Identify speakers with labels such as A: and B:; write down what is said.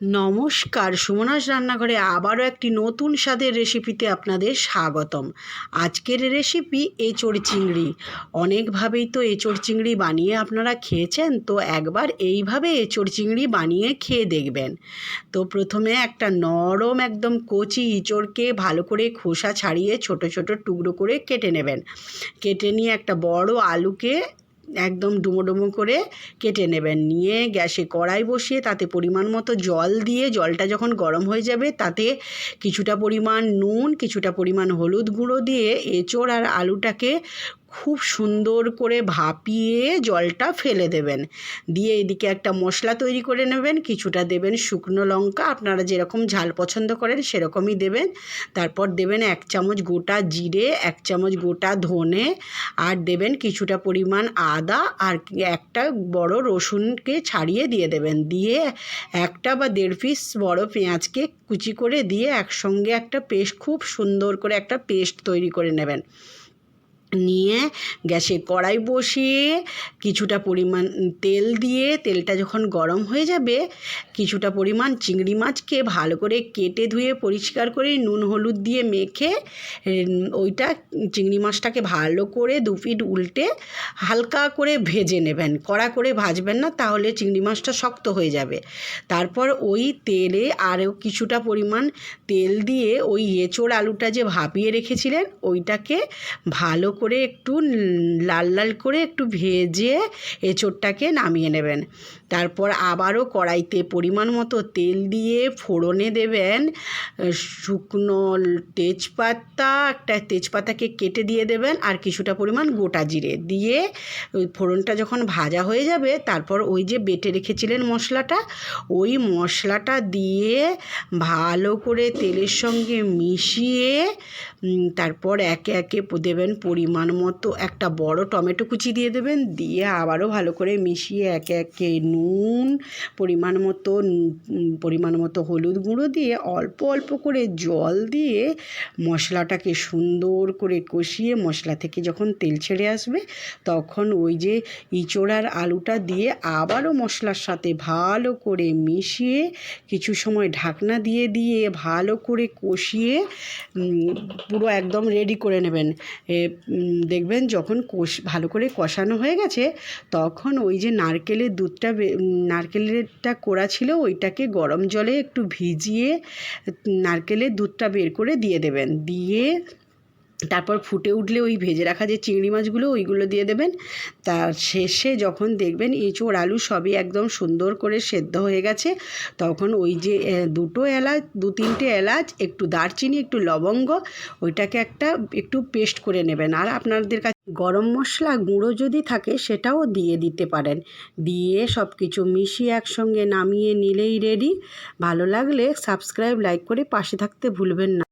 A: নমস্কার, সুমনাস রান্নাঘরে আবারও একটি নতুন স্বাদের রেসিপিতে আপনাদের স্বাগতম। আজকের রেসিপি এঁচড় চিংড়ি। অনেকভাবেই তো এঁচড় চিংড়ি বানিয়ে আপনারা খেয়েছেন, তো একবার এইভাবে এঁচড় চিংড়ি বানিয়ে খেয়ে দেখবেন। তো প্রথমে একটা নরম একদম কচি ইঁচড়কে ভালো করে খোসা ছাড়িয়ে ছোট ছোট টুকরো করে কেটে নেবেন। কেটে নিয়ে একটা বড় আলুকে একদম ডুমো ডুমো করে কেটে নেবেন। নিয়ে গ্যাসে কড়াই বসিয়ে তাতে পরিমাণ মতো জল দিয়ে জলটা যখন গরম হয়ে যাবে তাতে কিছুটা পরিমাণ নুন, কিছুটা পরিমাণ হলুদ গুঁড়ো দিয়ে এঁচোড় আর আলুটাকে খুব সুন্দর করে ভাপিয়ে জলটা ফেলে দেবেন। দিয়ে এদিকে একটা মশলা তৈরি করে নেবেন, কিছুটা দেবেন শুকনো লঙ্কা, আপনারা যেরকম ঝাল পছন্দ করেন সেরকমই দেবেন। তারপর দেবেন এক চামচ গোটা জিরে, এক চামচ গোটা ধনে, আর দেবেন কিছুটা পরিমাণ আদা, আর একটা বড় রসুনকে ছাড়িয়ে দিয়ে দেবেন। দিয়ে একটা বা দেড় পিস বড় পেঁয়াজকে কুচি করে দিয়ে একসঙ্গে একটা পেস্ট, খুব সুন্দর করে একটা পেস্ট তৈরি করে নেবেন। নিয়ে গ্যাসে কড়াই বসিয়ে কিছুটা পরিমাণ তেল দিয়ে, তেলটা যখন গরম হয়ে যাবে, কিছুটা পরিমাণ চিংড়ি মাছকে ভালো করে কেটে ধুয়ে পরিষ্কার করে নুন, হলুদ দিয়ে মেখে ওইটা চিংড়ি মাছটাকে ভালো করে দু পিঠ উল্টে হালকা করে ভেজে নেবেন। কড়া করে ভাজবেন না, তাহলে চিংড়ি মাছটা শক্ত হয়ে যাবে। তারপর ওই তেলে আরও কিছুটা পরিমাণ তেল দিয়ে ওই এঁচোড় আলুটা যে ভাপিয়ে রেখেছিলেন, ওইটাকে ভালো করে একটু লাল লাল করে একটু ভেজে এঁচোড়টাকে নামিয়ে নেবেন। তারপর আবারও কড়াইতে পরিমাণ মতো তেল দিয়ে ফোড়নে দেবেন। শুকনো তেজপাতা, একটা তেজপাতাকে কেটে দিয়ে দেবেন আর কিছুটা পরিমাণ গোটা জিরে দিয়ে ওই ফোড়নটা যখন ভাজা হয়ে যাবে, তারপর ওই যে বেটে রেখেছিলেন মশলাটা, ওই মশলাটা দিয়ে ভালো করে তেলের সঙ্গে মিশিয়ে তারপর একে একে দেবেন পরিমাণ মতো একটা বড় টমেটো কুচি দিয়ে দেবেন। দিয়ে আবারও ভালো করে মিশিয়ে একে একে নুন, পরিমাণ মতো পরিমাণ মতো হলুদ গুঁড়ো দিয়ে অল্প অল্প করে জল দিয়ে মশলাটাকে সুন্দর করে কষিয়ে মশলা থেকে যখন তেল ছেড়ে আসবে, তখন ওই যে ইঁচড়ার আলুটা দিয়ে আবারও মশলার সাথে ভালো করে মিশিয়ে কিছু সময় ঢাকনা দিয়ে দিয়ে ভালো করে কষিয়ে পুরো একদম রেডি করে নেবেন। দেখবেন যখন কষ, ভালো করে কষানো হয়ে গেছে, তখন ওই যে নারকেলের দুধটা নারকেলেরটা করা ছিল, ওইটাকে গরম জলে একটু ভিজিয়ে নারকেলের দুধটা বের করে দিয়ে দেবেন। দিয়ে তারপর ফুটে উঠলে ওই ভেজে রাখা যে চিংড়ি মাছগুলো, ওইগুলো দিয়ে দেবেন। তার শেষে যখন দেখবেন এঁচোড়, আলু সবই একদম সুন্দর করে সেদ্ধ হয়ে গেছে। তখন ওই যে দুটো এলাচ, দু তিনটে এলাচ, একটু দারচিনি, একটু লবঙ্গ, ওইটাকে একটা একটু পেস্ট করে নেবেন। আর আপনাদের কাছে গরম মশলা গুঁড়ো যদি থাকে, সেটাও দিয়ে দিতে পারেন। দিয়ে সব কিছু মিশিয়ে একসঙ্গে নামিয়ে নিলেই রেডি ভালো লাগলে সাবস্ক্রাইব, লাইক করে পাশে থাকতে ভুলবেন না।